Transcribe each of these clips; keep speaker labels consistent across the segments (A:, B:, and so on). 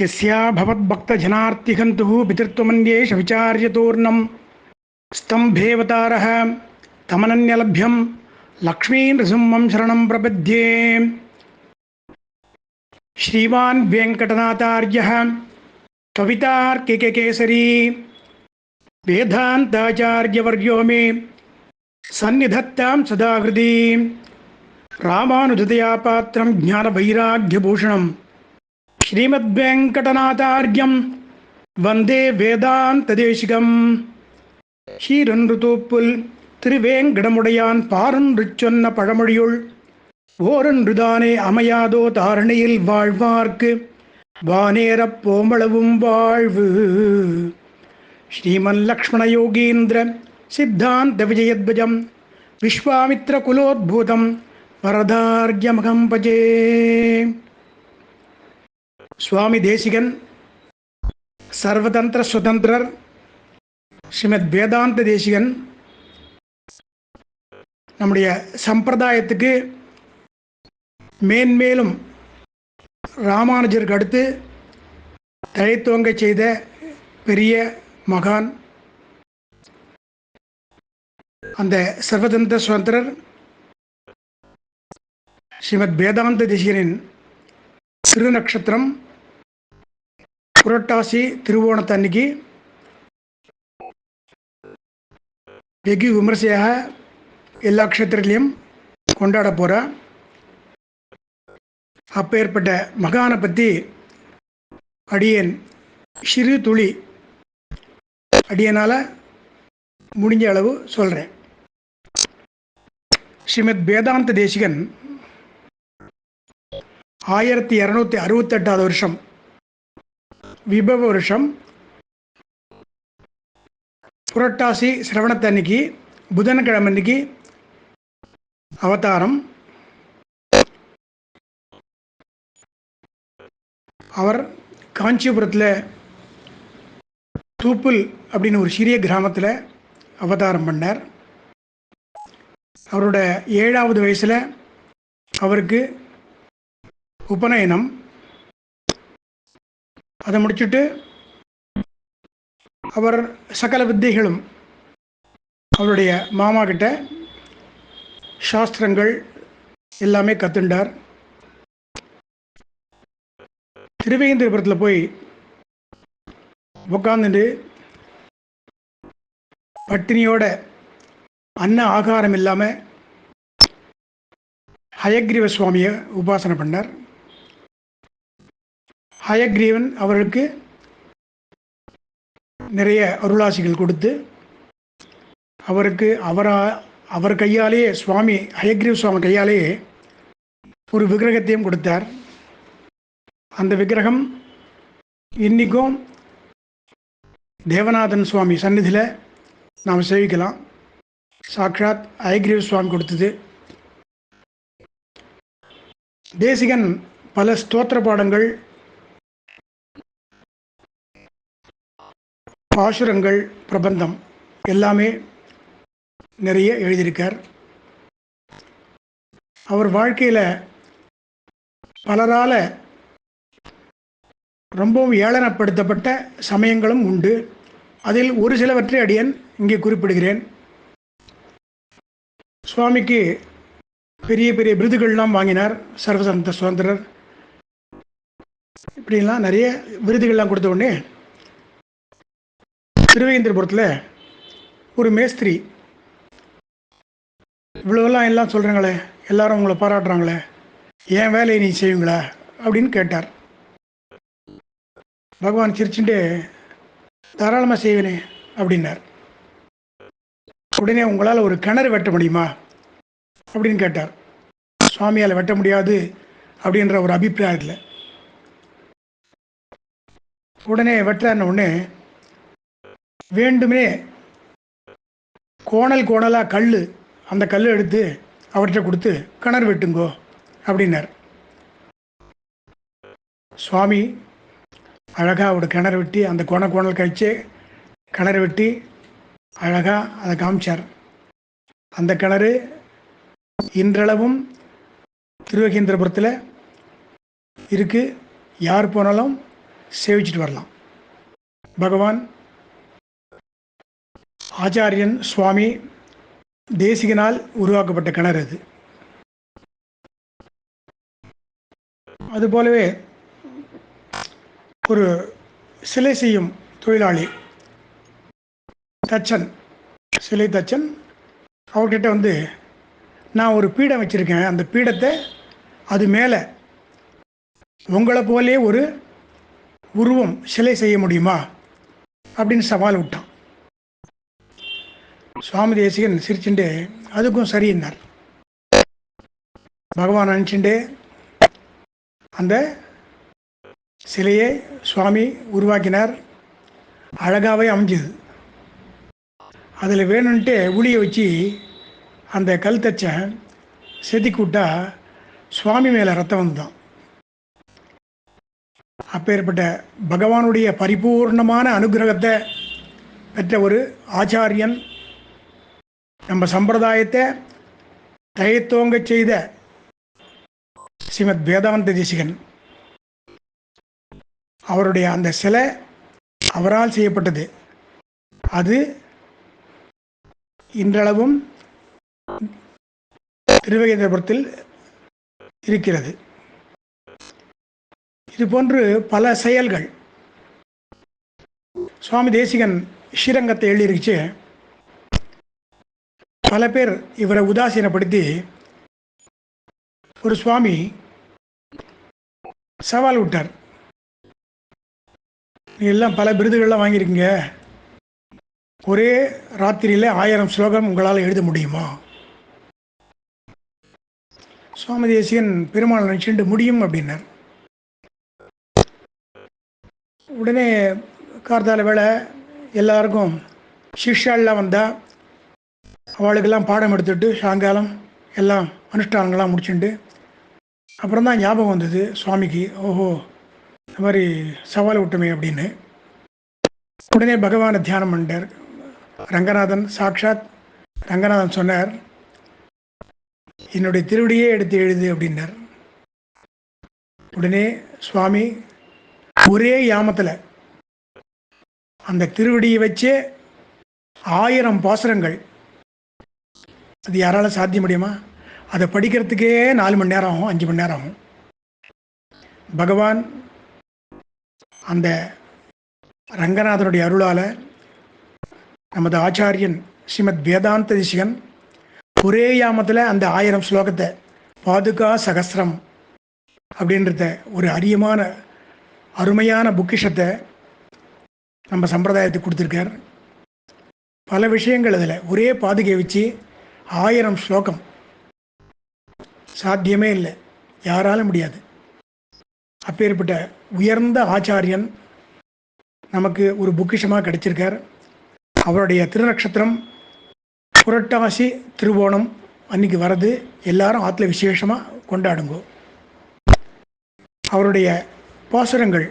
A: यस्या भवद्भक्तजनार्तिहन्तुः पितृत्वमन्येष विचार्यतूर्णं स्तम्भेवतारः तमनन्यलभ्यं लक्ष्मीनृसिंहं शरणं प्रपद्ये। श्रीमान् वेङ्कटनाथार्यः कवितार्किककेसरी वेदान्ताचार्यवर्यो मे, सन्निधत्तां सदा हृदि रामानुजतया पात्रं ज्ञानवैराग्यभूषणं ஸ்ரீமத்வேங்கடநாதாரியம். வந்தே வேதாந்ததேசிகம். ஹீரன்றுதூப்புல் திருவேங்கடமுடையான் பாரன்றுச் சொன்ன பழமொழியுள் ஓரன்றுதானே அமையாதோ தாரணையில் வாழ்வார்க்கு வானேரப் போமளவும் வாழ்வு. ஸ்ரீமன் லக்ஷ்மண யோகீந்திர சித்தாந்த விஜயத்வஜம் விஸ்வாமித்ர குலோத்பூதம் வரதார்யமகம் பஜே. சுவாமி தேசிகன் சர்வதந்திர சுதந்திரர் ஸ்ரீமத் வேதாந்த தேசிகன். நம்முடைய சம்பிரதாயத்துக்கு மேன்மேலும் ராமானுஜருக்கு அடுத்து தழைத்துவங்க செய்த பெரிய மகான். அந்த சர்வதந்திர சுதந்திரர் ஸ்ரீமத் வேதாந்த தேசிகனின் திருநக்ஷத்திரம். புரட்டாசி திருவோணத்தன்னைக்கு வெகு விமர்சையாக எல்லா க்ஷேத்திரத்திலையும் கொண்டாட போகிற அப்போ ஏற்பட்ட மகானை பற்றி அடியேன் சிறு துளி அடியனால் முடிஞ்ச அளவு சொல்கிறேன் ஸ்ரீமத் வேதாந்த தேசிகன் ஆயிரத்தி இரநூத்தி அறுபத்தெட்டாவது வருஷம் விபவ வருஷம் புரட்டாசி சிரவணத்தன்னைக்கு புதன்கிழமை அன்னைக்கு அவதாரம். அவர் காஞ்சிபுரத்தில் தூப்புல் அப்படின்னு ஒரு சிறிய கிராமத்தில் அவதாரம் பண்ணார். அவரோட ஏழாவது வயசில் அவருக்கு உபநயனம். அதை முடிச்சுட்டு அவர் சகல வித்தைகளும் அவருடைய மாமா கிட்ட சாஸ்திரங்கள் எல்லாமே கத்துண்டார். திருவேந்திரபுரத்தில் போய் உட்காந்துட்டு பட்டினியோட அன்ன ஆகாரம் இல்லாமல் ஹயக்ரீவ சுவாமியை உபாசனை பண்ணார். ஹயக்ரீவன் அவருக்கு நிறைய அருளாசிகள் கொடுத்து அவருக்கு அவரா அவர் கையாலேயே சுவாமி ஹயக்ரீவ் சுவாமி கையாலேயே ஒரு விக்கிரகத்தையும் கொடுத்தார். அந்த விக்கிரகம் இன்றைக்கும் தேவநாதன் சுவாமி சந்நிதியில் நாம் சேவிக்கலாம். சாக்ஷாத் ஐக்ரீவ் சுவாமி கொடுத்தது. தேசிகன் பல ஸ்தோத்திர பாடங்கள் பாசுரங்கள் பிரபந்தம் எல்லாமே நிறைய எழுதியிருக்கார். அவர் வாழ்க்கையில் பலரால் ரொம்பவும் ஏளனப்படுத்தப்பட்ட சமயங்களும் உண்டு. அதில் ஒரு சிலவற்றை அடியன் இங்கே குறிப்பிடுகிறேன். சுவாமிக்கு பெரிய பெரிய விருதுகள்லாம் வாங்கினார் சர்வசந்த சுதந்திரர். இப்படிலாம் நிறைய விருதுகள்லாம் கொடுத்த உடனே திருவேந்திரபுரத்தில் ஒரு மேஸ்திரி. இவ்வளோலாம் எல்லாம் சொல்கிறாங்களே எல்லாரும் உங்களை பாராட்டுறாங்களே ஏன் வேலையை நீ செய்வீங்களா அப்படின்னு கேட்டார். பகவான் சிரிச்சுட்டு தாராளமாக செய்வேனே அப்படின்னார். உடனே உங்களால் ஒரு கிணறு வெட்ட முடியுமா அப்படின்னு கேட்டார். சுவாமியால் வெட்ட முடியாது அப்படின்ற ஒரு அபிப்பிராயத்தில். உடனே வெட்டுறாருன உடனே வேண்டுமே. கோணல் கோணலாக கல் அந்த கல் எடுத்து அவர்கிட்ட கொடுத்து கிணறு வெட்டுங்கோ அப்படின்னார். சுவாமி அழகாக ஒரு கிணறு வெட்டி அந்த கோண கோணல் கழிச்சு கிணறு வெட்டி அழகாக அதை காமிச்சார். அந்த கிணறு இன்றளவும் திருவகேந்திரபுரத்தில் இருக்குது யார் போனாலும் சேவிச்சிட்டு வரலாம். பகவான் ஆச்சாரியன் சுவாமி தேசிகனால் உருவாக்கப்பட்ட கிணறு அது. அதுபோலவே ஒரு சிலை செய்யும் தொழிலாளி தச்சன் சிலை தச்சன் அவர்கிட்ட வந்து நான் ஒரு பீடம் வச்சுருக்கேன். அந்த பீடத்தை அது மேலே உங்களை போலே ஒரு உருவம் சிலை செய்ய முடியுமா? அப்படின்னு சவால் விட்டான். சுவாமி தேசிகன் சிரிச்சுண்டு அதுக்கும் சரின்னார் பகவான் நினச்சிண்டு அந்த சிலையை சுவாமி உருவாக்கினார். அழகாகவே அமைஞ்சது. அதில் வேணும்ன்ட்டு உளியை வச்சு அந்த கல் தச்ச செதுக்கி விட்டா சுவாமி மேலே ரத்தம் வந்துதான் அப்பேற்பட்ட பகவானுடைய பரிபூர்ணமான அனுகிரகத்தை பெற்ற ஒரு ஆச்சாரியன் நம்ம சம்பிரதாயத்தை தயத்தோங்க செய்த ஸ்ரீமத் வேதாந்த தேசிகன் அவருடைய அந்த சிலை அவரால் செய்யப்பட்டது. அது இன்றளவும் திருவகேந்திரபுரத்தில் இருக்கிறது. இது போன்று பல செயல்கள். சுவாமி தேசிகன் ஸ்ரீரங்கத்தை எழுதிருச்சு பல பேர் இவரை உதாசீனப்படுத்தி ஒரு சுவாமி சவால் விட்டார். நீ எல்லாம் பல விருதுகள்லாம் வாங்கியிருக்கீங்க. ஒரே ராத்திரியில் ஆயிரம் ஸ்லோகம் உங்களால் எழுத முடியுமா? சுவாமி தேசியன் பெருமாள் நினச்சிட்டு முடியும் அப்படின்னார். உடனே கார்த்தால வேலை எல்லாருக்கும் சிஷ்யாலாம் வந்தால் அவளுக்கெல்லாம் பாடம் எடுத்துட்டு சாயங்காலம் எல்லாம் அனுஷ்டானங்கள்லாம் முடிச்சுட்டு அப்புறம் தான் ஞாபகம் வந்தது சுவாமிக்கு ஓஹோ இந்த மாதிரி சவால் விட்டுமே அப்படின்னு. உடனே பகவானை தியானம் பண்ணிட்டார். ரங்கநாதன் சாக்ஷாத் ரங்கநாதன் சொன்னார் என்னுடைய திருவடியே எடுத்து எழுது அப்படின்னார். உடனே சுவாமி ஒரே யாமத்தில் அந்த திருவடியை வச்சே ஆயிரம் பாசுரங்கள் அது யாரால சாத்திய முடியுமா? அதை படிக்கிறதுக்கே நாலு மணி நேரம் ஆகும் அஞ்சு மணி நேரம் ஆகும். பகவான் அந்த ரங்கநாதனுடைய அருளால் நமது ஆச்சாரியன் ஸ்ரீமத் வேதாந்த திசிகன் ஒரே யாமத்தில் அந்த ஆயிரம் ஸ்லோகத்தை பாதுகா சகசிரம் அப்படின்றத ஒரு அரியமான அருமையான புக்கிஷத்தை நம்ம சம்பிரதாயத்துக்கு கொடுத்துருக்கார். பல விஷயங்கள் அதில் ஒரே பாதுகை வச்சு ஆயிரம் ஸ்லோகம். சாத்தியமே இல்லை. யாராலும் முடியாது. அப்பேற்பட்ட உயர்ந்த ஆச்சாரியன் நமக்கு ஒரு பொக்கிஷமாக கிடைச்சிருக்கார். அவருடைய திருநக்ஷத்திரம் புரட்டாசி திருவோணம் அன்னைக்கு வர்றது எல்லாரும் ஆற்றுல விசேஷமாக கொண்டாடுங்கோ. அவருடைய பாசுரங்கள்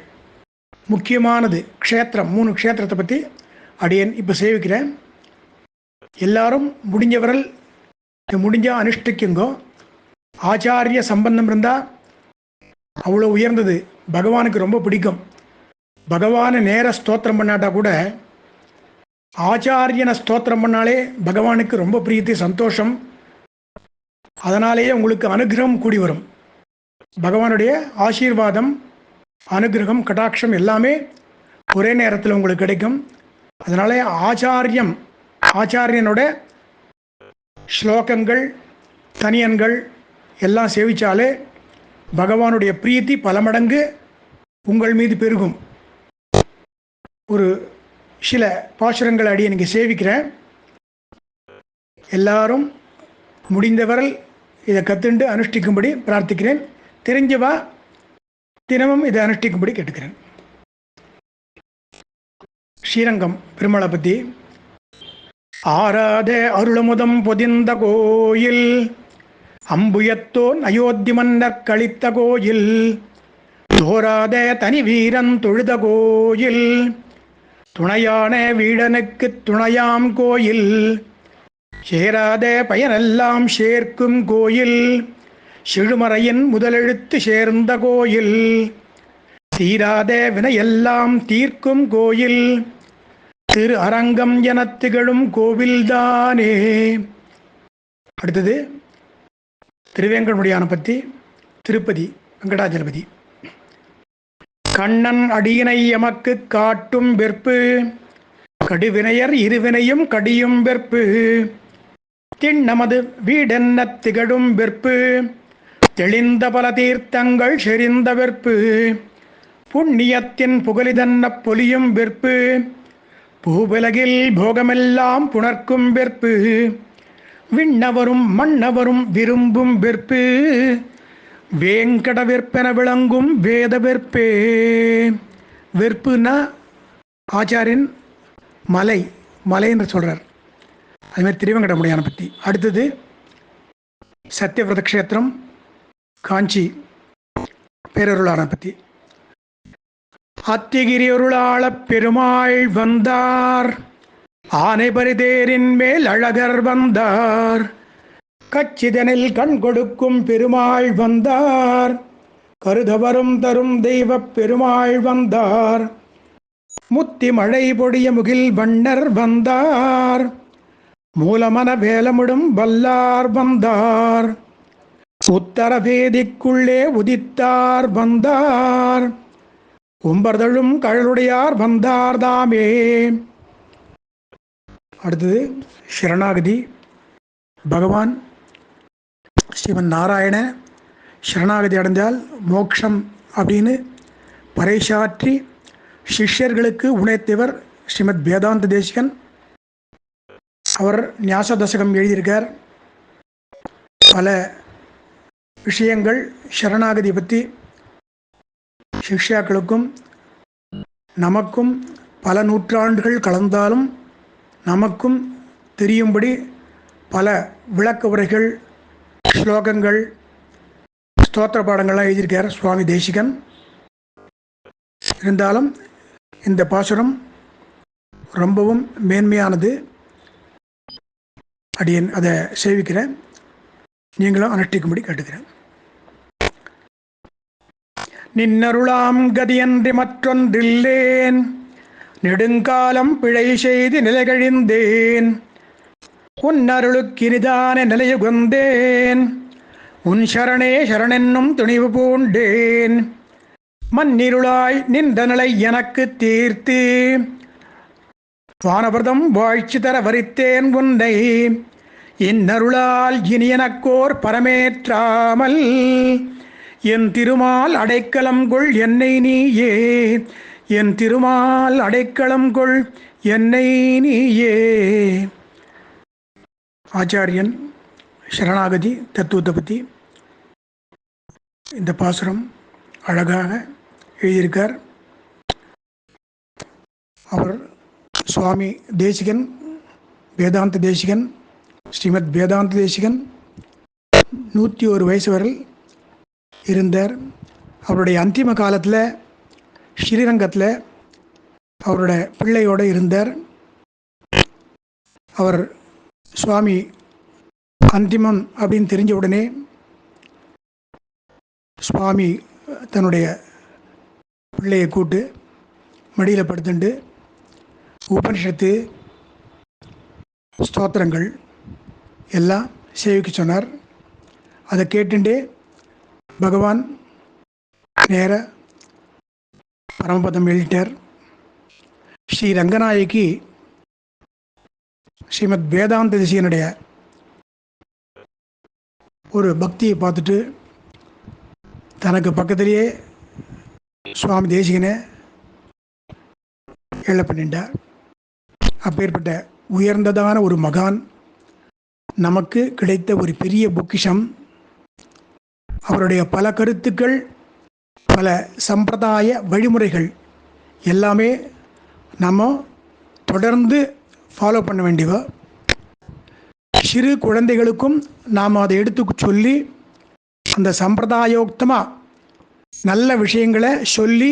A: முக்கியமானது க்ஷேத்திரம் மூணு க்ஷேத்திரத்தை பற்றி அடியன் இப்போ சேவிக்கிறேன். எல்லாரும் முடிஞ்சவரல் இது முடிஞ்சால் அனுஷ்டிக்குங்கோ. ஆச்சாரிய சம்பந்தம் இருந்தால் அவ்வளோ உயர்ந்தது. பகவானுக்கு ரொம்ப பிடிக்கும். பகவானை நேர ஸ்தோத்திரம் பண்ணாட்டா கூட ஆச்சாரியனை ஸ்தோத்திரம் பண்ணாலே பகவானுக்கு ரொம்ப பிரீத்தி சந்தோஷம். அதனாலேயே உங்களுக்கு அனுகிரகம் கூடி வரும். பகவானுடைய ஆசீர்வாதம் அனுகிரகம் கடாட்சம் எல்லாமே ஒரே நேரத்தில் உங்களுக்கு கிடைக்கும். அதனாலே ஆச்சாரியம் ஆச்சாரியனோட ஸ்லோகங்கள் தனியன்கள் எல்லாம் சேவிச்சாலே பகவானுடைய பிரீத்தி பல மடங்கு உங்கள் மீது பெருகும். ஒரு சில பாசுரங்கள் அடி எனக்கு சேவிக்கிறேன். எல்லாரும் முடிந்தவரல் இதை கத்துண்டு அனுஷ்டிக்கும்படி பிரார்த்திக்கிறேன். தெரிஞ்சவா? தினமும் இதை அனுஷ்டிக்கும்படி கேட்டுக்கிறேன். ஸ்ரீரங்கம் பெருமாளை பற்றி ஆராதே அருளமுதம் பொதிந்த கோயில். அம்புயத்தோன் அயோத்தி மன்னர் கழித்த கோயில். தோராதே தனி வீரன் தொழுத கோயில். துணையான வீடனுக்கு துணையாம் கோயில். சேராதே பயனெல்லாம் சேர்க்கும் கோயில். சிழுமறையின் முதலெழுத்து சேர்ந்த கோயில். தீராத வினையெல்லாம் தீர்க்கும் கோயில். திரு அரங்கம் எனத் திகழும் கோவில்தானே. அடுத்தது திருவேங்கடமுடியான பற்றி திருப்பதி வெங்கடாஜலபதி. கண்ணன் அடியினை எமக்கு காட்டும் வெற்பு கடுவினையர் இருவினையும் கடியும் வெற்பு. திண் நமது வீடென்ன திகழும் வெற்பு தெளிந்த பல தீர்த்தங்கள் செறிந்த வெற்பு. புண்ணியத்தின் புகழிதன்ன பொலியும் வெற்பு. பூவுலகில் போகமெல்லாம் புணர்க்கும் வெற்பு. விண்ணவரும் மன்னவரும் விரும்பும் வெற்பு. வேங்கட வெற்பென விளங்கும் வேத வெற்பே. வெற்புனா ஆச்சாரின் மலை மலை என்று சொல்கிறார் அதுமாதிரி திருவங்கடமுடியான பற்றி. அடுத்தது சத்தியவிரத கஷேத்திரம் காஞ்சி பேரருளான பற்றி. அத்திகிரி அருளாளப் பெருமாள் வந்தார். ஆனை பரிதேரின் மேல் அழகர் வந்தார். கச்சிதனில் கண் கொடுக்கும் பெருமாள் வந்தார். கருதவரும் தரும் தெய்வ பெருமாள் வந்தார். முத்தி மழை பொடிய முகில் வண்ணர் வந்தார். மூலமன வேலமுடும் வல்லார் வந்தார். உத்தர வேதிக்குள்ளே உதித்தார் வந்தார். கும்பர்தழும் கழலுடையார் வந்தார்தாமே. அடுத்தது சரணாகதி. பகவான் ஸ்ரீமன் நாராயண சரணாகதி அடைந்தால் மோக்ஷம் அப்படின்னு பறைசாற்றி சிஷ்யர்களுக்கு உணைத்தவர் ஸ்ரீமத் வேதாந்த தேசிகன். அவர் ஞாச தசகம் எழுதியிருக்கார். பல விஷயங்கள் சரணாகதி பற்றி சிஷ்யாக்களுக்கும் நமக்கும் பல நூற்றாண்டுகள் கலந்தாலும் நமக்கும் தெரியும்படி பல விளக்க உரைகள் ஸ்லோகங்கள் ஸ்தோத்திர பாடங்கள்லாம் எழுதியிருக்கார் சுவாமி தேசிகன். இருந்தாலும் இந்த பாசுரம் ரொம்பவும் மேன்மையானது. அடியன் அதை சேவிக்கிறேன். நீங்களும் அனுஷ்டிக்கும்படி கேட்டுக்கிறேன். நின்னருளாம் கதியன்றி மற்றொன்றில்லேன். நெடுங்காலம் பிழை செய்து நிலைகழிந்தேன். உன்னருளுக்கினிதான நிலையுகந்தேன். உன் சரணே சரணென்னும் துணிவு பூண்டேன். மன்னிருளாய் நின்ற நிலை எனக்கு தீர்த்து. வானபிரதம் வாழ்ச்சி தர வரித்தேன் உன்னை. இன்னருளால் இனி எனக்கோர் பரமேற்றாமல். என் திருமால் அடைக்கலம் கொள் என்னை நீயே. என் திருமால் அடைக்கலம் கொள் என்னை நீயே. ஆச்சாரியன் சரணாகதி தத்துவத்தை பற்றி இந்த பாசுரம் அழகாக எழுதியிருக்கார். அவர் சுவாமி தேசிகன் வேதாந்த தேசிகன் ஸ்ரீமத் வேதாந்த தேசிகன். நூற்றி ஒரு வயசு வரை இருந்தார். அவருடைய அந்திம காலத்தில் ஸ்ரீரங்கத்தில் அவரோட பிள்ளையோடு இருந்தார். அவர் சுவாமி அந்திமம் அப்படின்னு தெரிஞ்ச உடனே சுவாமி தன்னுடைய பிள்ளையை கூட்டு மடியில் படுத்துண்டு உபனிஷத்து ஸ்தோத்திரங்கள் எல்லாம் சேவிக்க சொன்னார். அதை கேட்டுண்டே பகவான் நேர பரமபதம் எழுதிட்டார். ஸ்ரீ ரங்கநாயகி ஸ்ரீமத் வேதாந்த திசையனுடைய ஒரு பக்தியை பார்த்துட்டு தனக்கு பக்கத்திலேயே சுவாமி தேசிகனை எழ பண்ணிட்டார் அப்பேற்பட்ட உயர்ந்ததான ஒரு மகான் நமக்கு கிடைத்த ஒரு பெரிய பொக்கிஷம் அவருடைய பல கருத்துக்கள் பல சம்பிரதாய வழிமுறைகள் எல்லாமே நம்ம தொடர்ந்து ஃபாலோ பண்ண வேண்டியவ? சிறு குழந்தைகளுக்கும் நாம் அதை எடுத்து சொல்லி அந்த சம்பிரதாயோக்தமாக நல்ல விஷயங்களை சொல்லி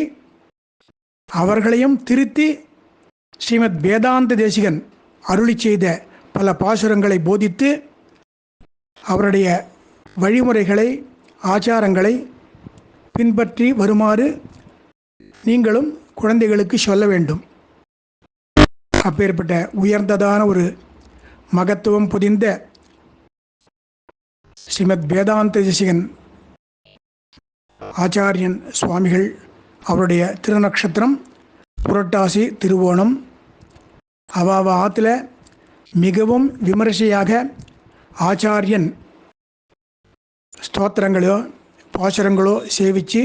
A: அவர்களையும் திருத்தி ஸ்ரீமத் வேதாந்த தேசிகன் அருளி செய்த பல பாசுரங்களை போதித்து அவருடைய வழிமுறைகளை ஆச்சாரங்களை பின்பற்றி வருமாறு நீங்களும் குழந்தைகளுக்கு சொல்ல வேண்டும். அப்பேற்பட்ட உயர்ந்ததான ஒரு மகத்துவம் புதிந்த ஸ்ரீமத் வேதாந்த தேசிகன் ஆச்சாரியன் சுவாமிகள் அவருடைய திருநக்ஷத்திரம் புரட்டாசி திருவோணம் அவாவ ஆற்றுல மிகவும் விமரிசையாக ஆச்சாரியன் ஸ்தோத்திரங்களோ பாசுரங்களோ சேவித்து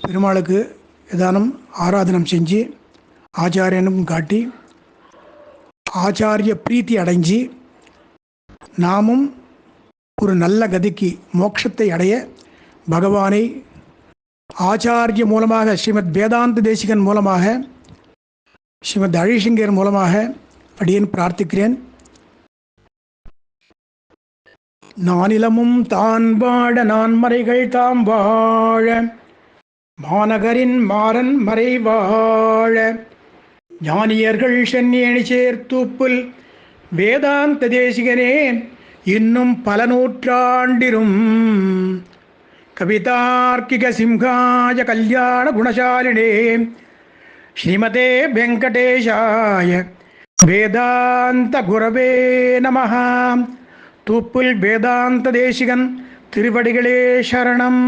A: பெருமாளுக்கு ஏதானும் ஆராதனம் செஞ்சு ஆச்சாரியனும் காட்டி ஆச்சாரிய பிரீத்தி அடைஞ்சு நாமும் ஒரு நல்ல கதிக்கு மோட்சத்தை அடைய பகவானை ஆச்சாரிய மூலமாக ஸ்ரீமத் வேதாந்த தேசிகன் மூலமாக ஸ்ரீமத் அழிசிங்கர் மூலமாக அடியேன் பிரார்த்திக்கிறேன். நானிலமும் தான் வாழ நான்மறைகள் தாம் வாழ. மாநகரின் மாறன் மறை வாழ. ஞானியர்கள் சென்னியணி சேர்த்தூப்புல் வேதாந்த தேசிகனே இன்னும் பல நூற்றாண்டிரும். கவிதார்க்கிக சிம்ஹாய கல்யாண குணசாலினே. ஸ்ரீமதே வெங்கடேஷாய வேதாந்த குரவே நமஹாம் தூப்புல் வேதாந்த தேசிகன் திருவடிகளே சரணம்